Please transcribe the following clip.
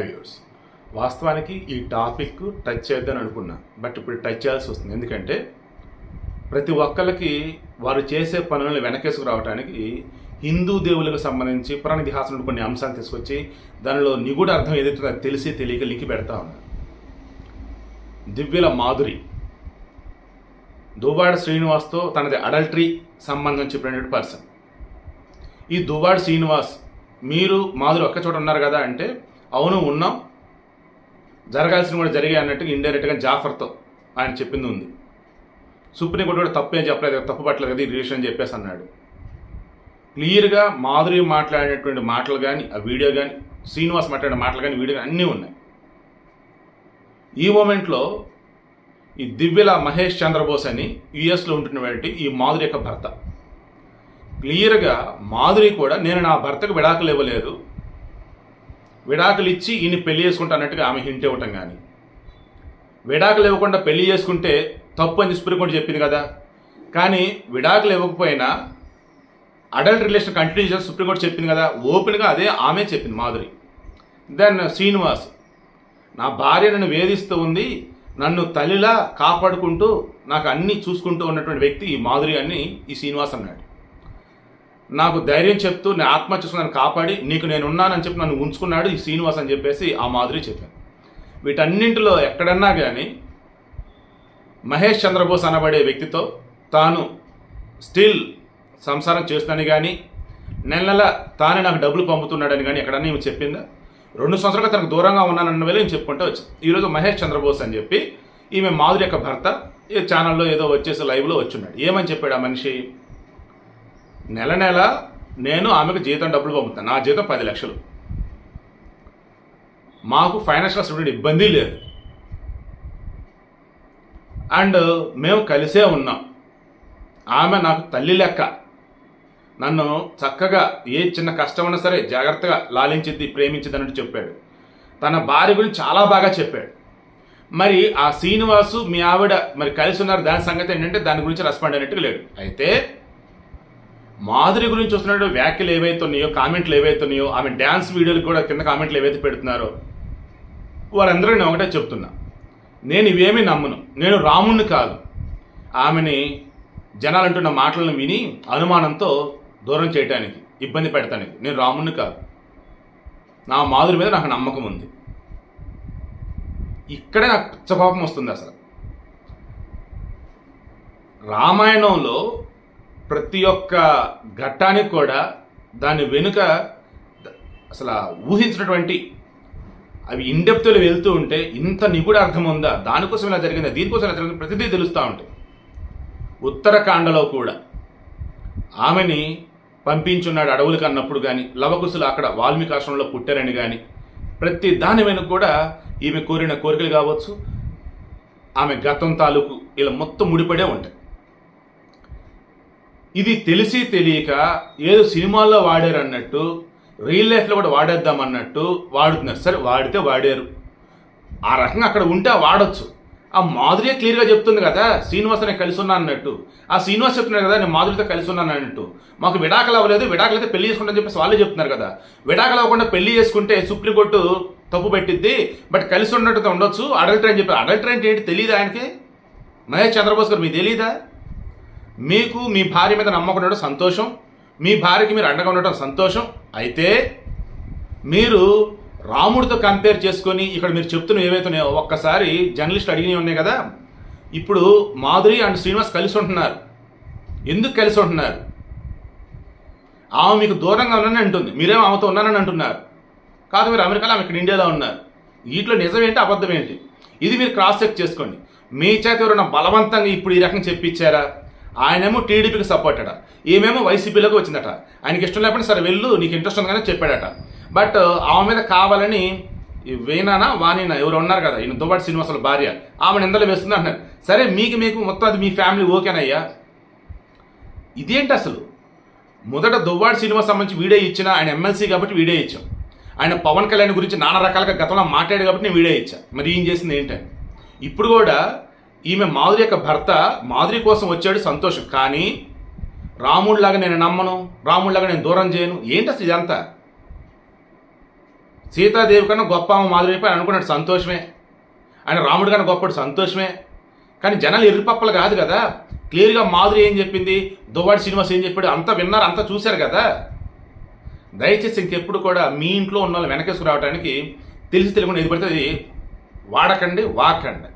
Viewers వాస్తవానికి ఈ topic touch చేద్దాం అనుకున్నా బట్ ఇప్పుడు టచ్ చేయాల్సి వస్తుంది. ఎందుకంటే ప్రతి ఒక్కరికి వారు చేసే పనులను వెనకేసుకు రావడానికి హిందూ దేవులకు సంబంధించి పురాణ కొన్ని అంశాలు తీసుకొచ్చి దానిలో నిగూఢ అర్థం ఏదైతే తెలిసి తెలియక లింకి పెడతా ఉన్నారు దివ్యల మాధురి. దువ్వాడ శ్రీనివాస్తో తనది అడల్టరీ సంబంధం చెప్పినటువంటి పర్సన్. ఈ దువ్వాడ శ్రీనివాస్ మీరు మాధురి ఒక్క చోట ఉన్నారు కదా అంటే అవును ఉన్నాం. జరగాల్సిన కూడా జరిగాయి అన్నట్టుగా ఇండైరెక్ట్గా జాఫర్తో ఆయన చెప్పింది ఉంది. సుప్రీం కోర్టు కూడా తప్పేం చెప్పలేదు తప్పు పట్టలేదు కదా ఈ రిలేషన్ అని చెప్పేసి అన్నాడు. క్లియర్గా మాధురి మాట్లాడినటువంటి మాటలు కానీ ఆ వీడియో కానీ శ్రీనివాస్ మాట్లాడిన మాటలు కానీ వీడియో కానీ అన్నీ ఉన్నాయి. ఈ మూమెంట్లో ఈ దివ్యల మహేష్ చంద్రబోస్ అని యుఎస్లో ఉంటున్నటువంటి ఈ మాధురి యొక్క భర్త. క్లియర్గా మాధురి కూడా నేను నా భర్తకు విడాకులు ఇవ్వలేదు విడాకులు ఇచ్చి ఈయన పెళ్ళి చేసుకుంటానట్టుగా ఆమె హింట్ ఇవ్వటం కానీ విడాకులు ఇవ్వకుండా పెళ్ళి చేసుకుంటే తప్పు అని సుప్రీంకోర్టు చెప్పింది కదా. కానీ విడాకులు ఇవ్వకపోయినా అడల్ట్ రిలేషన్ కంటిన్యూ చేసి సుప్రీంకోర్టు చెప్పింది కదా. ఓపెన్గా అదే ఆమె చెప్పింది మాధురి. దెన్ శ్రీనివాస్ నా భార్య నన్ను వేధిస్తూ ఉంది నన్ను తల్లిలా కాపాడుకుంటూ నాకు అన్నీ చూసుకుంటూ ఉన్నటువంటి వ్యక్తి ఈ మాధురి అని ఈ శ్రీనివాస్ అన్నాడు. నాకు ధైర్యం చెప్తూ నేను ఆత్మహత్య నన్ను కాపాడి నీకు నేను ఉన్నానని చెప్పి నన్ను ఉంచుకున్నాడు ఈ శ్రీనివాస్ అని చెప్పేసి ఆ మాధురి చెప్పాను వీటన్నింటిలో ఎక్కడన్నా కానీ మహేష్ చంద్రబోస్ అనబడే వ్యక్తితో తాను స్టిల్ సంసారం చేస్తానని కానీ నెల నెల తానే నాకు డబ్బులు పంపుతున్నాడని కానీ ఎక్కడన్నా ఏమి చెప్పిందా? రెండు సంవత్సరాలుగా తనకు దూరంగా ఉన్నానన్న వేళ నేను చెప్పుకుంటే వచ్చింది. ఈరోజు మహేష్ చంద్రబోస్ అని చెప్పి ఈమె మాధురి యొక్క భర్త ఈ ఛానల్లో ఏదో వచ్చేసి లైవ్లో వచ్చున్నాడు. ఏమని చెప్పాడు ఆ మనిషి? నెల నెల నేను ఆమెకు జీతం డబ్బులు పంపుతాను నా జీతం పది లక్షలు. మాకు ఫైనాన్షియల్ స్టూడెంట్ ఇబ్బంది లేదు. అండ్ మేము కలిసే ఉన్నాం. ఆమె నాకు తల్లి లెక్క. నన్ను చక్కగా ఏ చిన్న కష్టమైనా సరే జాగ్రత్తగా లాలించింది ప్రేమించింది అన్నట్టు చెప్పాడు. తన భార్య గురించి చాలా బాగా చెప్పాడు. మరి ఆ శ్రీనివాసు మీ ఆవిడ మరి కలిసి ఉన్నారు దాని సంగతి ఏంటంటే దాని గురించి రెస్పాండ్ అయినట్టు లేడు. అయితే మాధురి గురించి వస్తున్నట్టు వ్యాఖ్యలు ఏవైతే ఉన్నాయో కామెంట్లు ఏవైతే ఉన్నాయో ఆమె డ్యాన్స్ వీడియోలు కూడా కింద కామెంట్లు ఏవైతే పెడుతున్నారో వారందరూ నేను ఒకటే చెప్తున్నా. నేను ఇవేమీ నమ్మను. నేను రాముణ్ణి కాదు. ఆమెని జనాలు అంటున్న మాటలను విని అనుమానంతో దూరం చేయటానికి ఇబ్బంది పెడతానికి నేను రాముణ్ణి కాదు. నా మాధురి మీద నాకు నమ్మకం ఉంది. ఇక్కడే నాకు పిచ్చపాపం వస్తుంది అసలు. రామాయణంలో ప్రతి ఒక్క ఘట్టానికి కూడా దాని వెనుక అసలు ఊహించినటువంటి అవి ఇండెప్తులు వెళ్తూ ఉంటే ఇంత నిగుడ అర్థం ఉందా? దానికోసం ఇలా జరిగిందా? దీనికోసం ఇలా జరిగింది? ప్రతిదీ తెలుస్తూ ఉంటాయి. ఉత్తరాఖండలో కూడా ఆమెని పంపించున్నాడు అడవులకు అన్నప్పుడు కానీ లవకుశులు అక్కడ వాల్మీకి ఆశ్రమంలో పుట్టారని కానీ ప్రతి దాని వెనుక కూడా ఈమె కోరిన కోరికలు కావచ్చు ఆమె గతం తాలూకు ఇలా మొత్తం ముడిపడే ఉంటాయి. ఇది తెలిసి తెలియక ఏదో సినిమాల్లో వాడారు అన్నట్టు రియల్ లైఫ్లో కూడా వాడేద్దాం అన్నట్టు వాడుతున్నారు. సరే వాడితే వాడారు. ఆ రకంగా అక్కడ ఉంటే వాడొచ్చు. ఆ మాధురియే క్లియర్గా చెప్తుంది కదా శ్రీనివాస్ నేను కలిసి ఉన్నా అన్నట్టు. ఆ శ్రీనివాస్ చెప్తున్నాడు కదా నేను మాధురితో కలిసి ఉన్నాను అన్నట్టు. మాకు విడాకలు అవ్వలేదు విడాకలు అయితే పెళ్ళి చేసుకుంటాను చెప్పేసి వాళ్ళే చెప్తున్నారు కదా. విడాకలు అవ్వకుండా పెళ్ళి చేసుకుంటే సుప్రీంకోర్టు తప్పు పెట్టిద్ది బట్ కలిసి ఉన్నట్టుగా ఉండొచ్చు అడల్టరీ అని చెప్పి అడల్టరీ అంటే ఏంటి తెలియదా ఆయనకి? మహేష్ చంద్రబోస్ గారు మీకు తెలీదా? మీకు మీ భార్య మీద నమ్మకం ఉండడం సంతోషం మీ భార్యకి మీరు అండగా ఉండటం సంతోషం. అయితే మీరు రాముడితో కంపేర్ చేసుకొని ఇక్కడ మీరు చెప్తున్న ఏవైతున్నాయో ఒక్కసారి జర్నలిస్ట్ అడిగినవి ఉన్నాయి కదా. ఇప్పుడు మాధురి అండ్ శ్రీనివాస్ కలిసి ఉంటున్నారు. ఎందుకు కలిసి ఉంటున్నారు? ఆమె మీకు దూరంగా ఉన్నానని అంటుంది. మీరేం ఆమెతో ఉన్నానని అంటున్నారు. కాదు మీరు అమెరికాలో ఆమె ఇక్కడ ఇండియాలో ఉన్నారు. వీటిలో నిజం ఏంటి అబద్ధం ఏంటి? ఇది మీరు క్రాస్ చెక్ చేసుకోండి. మీ చేత ఎవరైనా బలవంతంగా ఇప్పుడు ఈ రకం చెప్పించారా? ఆయనేమో టీడీపీకి సపోర్ట్ అట. ఈమెమో వైసీపీలోకి వచ్చిందట. ఆయనకి ఇష్టం లేకపోతే సరే వెళ్ళు నీకు ఇంట్రెస్ట్ ఉందని చెప్పాడట. బట్ ఆమె మీద కావాలని వేనానా వాణినా ఎవరు ఉన్నారు కదా ఈయన దువ్వాటి శ్రీనివాసుల భార్య. ఆమె నిందలు వేస్తుంది అంటున్నారు. సరే మీకు మీకు మొత్తం అది మీ ఫ్యామిలీ ఓకేనయ్యా? ఇదేంటి అసలు? మొదట దువ్వాడి శ్రీనివాస్ సంబంధించి వీడియో ఇచ్చిన ఆయన ఎమ్మెల్సీ కాబట్టి వీడియో ఇచ్చాం. ఆయన పవన్ కళ్యాణ్ గురించి నానా రకాలుగా గతంలో మాట్లాడాడు కాబట్టి నేను వీడియో ఇచ్చా. మరి ఏం చేసింది ఏంటని ఇప్పుడు కూడా ఈమె మాధురి యొక్క భర్త మాధురి కోసం వచ్చాడు సంతోషం. కానీ రాముడిలాగా నేను నమ్మను రాముడిలాగా నేను దూరం చేయను. ఏంటి అసలు ఇదంతా? సీతాదేవి కన్నా గొప్ప ఆమె మాధురిపై అనుకున్నాడు సంతోషమే. ఆయన రాముడి కన్నా గొప్పడు సంతోషమే. కానీ జనాలు ఎర్రిపప్పలు కాదు కదా. క్లియర్గా మాధురి ఏం చెప్పింది? దువ్వాడి శ్రీనివాస్ ఏం చెప్పాడు? అంతా విన్నారు అంతా చూశారు కదా. దయచేసి ఇంకెప్పుడు కూడా మీ ఇంట్లో ఉన్న వాళ్ళు వెనకేసుకు రావడానికి తెలిసి తెలియకుండా ఇది పడితే అది వాడకండి వాకండి